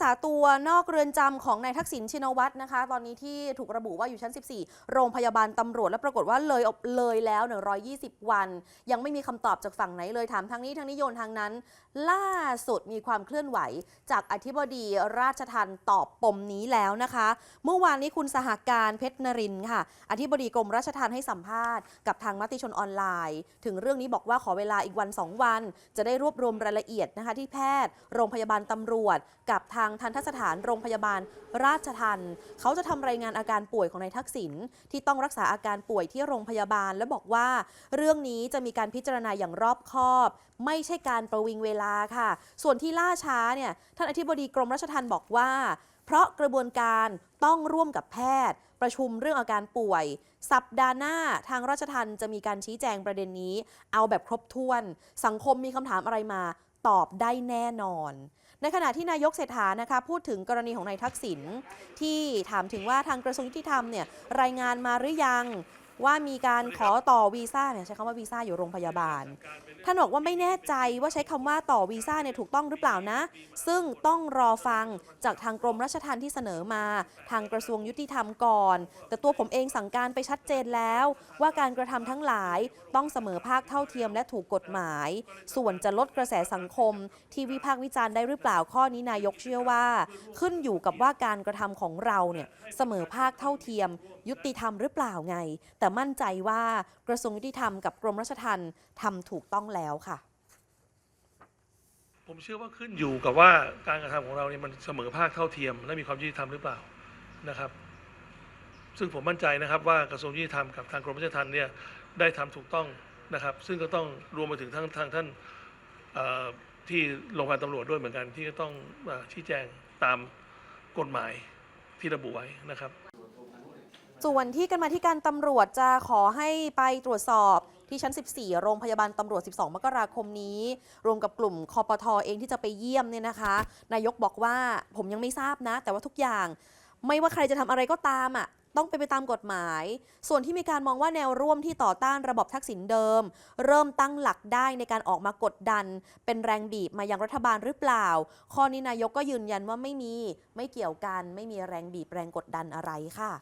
ษาตัวนอกเรือนจำของนายทักษิณชินวัตรนะคะ ตอนนี้ที่ถูกระบุว่าอยู่ชั้น 14 โรงพยาบาลตำรวจ และปรากฏว่าเลยเลยแล้ว 120 วัน ยังไม่มีคำตอบจากฝั่งไหนเลยถามทางนี้ทางนี้โยนทางนั้น ล่าสุดมีความเคลื่อนไหว จากอธิบดีราชทันตอบปมนี้แล้วนะคะ เมื่อวานนี้คุณสหการเพชรนรินค่ะ อธิบดีกรมราชทัณฑ์ให้สัมภาษณ์กับทางมติชนออนไลน์ ถึงเรื่องนี้บอกว่าขอเวลาอีกวัน 2 วัน จะได้รวบรวมรายละเอียดนะคะที่แพทย์ โรงพยาบาลตำรวจ กับทางทันทสถานโรงพยาบาลราชทันเขาจะทำรายงานอาการป่วยของนายทักษิณที่ต้องรักษาอาการป่วยที่โรงพยาบาล และบอกว่า เรื่องนี้จะมีการพิจารณาอย่างรอบคอบ ไม่ใช่การประวิงเวลาค่ะ ส่วนที่ล่าช้าเนี่ยท่านอธิบดีกรมราชทัณฑ์บอกว่า เพราะกระบวนการต้องร่วมกับแพทย์ ประชุมเรื่องอาการป่วย สัปดาห์หน้าทางราชทันจะมีการชี้แจงประเด็นนี้ เอาแบบครบถ้วน สังคมมีคำถามอะไรมา ตอบได้แน่นอน ในขณะที่นายกเศรษฐานะคะพูดถึงกรณีของนายทักษิณที่ถามถึงว่าทางกระทรวงยุติธรรมเนี่ยรายงานมาหรือยัง ว่ามีการขอต่อวีซ่าเนี่ยใช้คำว่าวีซ่าอยู่โรงพยาบาล ท่านบอกว่าไม่แน่ใจว่าใช้คำว่าต่อวีซ่าเนี่ยถูกต้องหรือเปล่านะ ซึ่งต้องรอฟังจากทางกรมราชทัณฑ์ที่เสนอมา ทางกระทรวงยุติธรรมก่อน แต่ตัวผมเองสั่งการไปชัดเจนแล้ว ว่าการกระทำทั้งหลายต้องเสมอภาคเท่าเทียมและถูกกฎหมาย ส่วนจะลดกระแสสังคม ที่วิพากษ์วิจารณ์ได้หรือเปล่าข้อนี้นายกเชื่อว่า ขึ้นอยู่กับว่าการกระทำของเราเนี่ยเสมอภาคเท่าเทียม ยุติธรรมหรือเปล่าไง แต่มั่นใจว่ากระทรวงยุติธรรมกับกรมราชทัณฑ์ทำถูกต้องแล้วค่ะ ผมเชื่อว่าขึ้นอยู่กับว่าการกระทำของเราเนี่ยมันเสมอภาคเท่าเทียม และมีความยุติธรรมหรือเปล่านะครับ ซึ่งผมมั่นใจนะครับว่ากระทรวงยุติธรรมกับทางกรมราชทัณฑ์เนี่ยได้ทำถูกต้องนะครับ ซึ่งก็ต้องรวมไปถึงทั้งทางท่านที่โรงพยาบาลตำรวจด้วยเหมือนกันที่ก็ต้องชี้แจงตามกฎหมายที่ระบุไว้นะครับ ส่วนที่กันมาที่การตำรวจจะขอให้ไปตรวจสอบที่ชั้น 14 โรงพยาบาลตำรวจ 12 มกราคมนี้ รวมกับกลุ่มคอปทอเองที่จะไปเยี่ยมเนี่ยนะคะ นายกบอกว่าผมยังไม่ทราบนะ แต่ว่าทุกอย่าง ไม่ว่าใครจะทำอะไรก็ตามอะต้องไปนไปตามกฎหมาย ส่วนที่มีการมองว่าแนวร่วมที่ต่อต้านระบบทักษิณเดิม เริ่มตั้งหลักได้ในการออกมากดดัน เป็นแรงบีบมายังรัฐบาลหรือเปล่า ข้อนี้นายกก็ยืนยันว่าไม่มี ไม่เกี่ยวกัน ไม่มีแรงบีบแรงกดดันอะไรค่ะ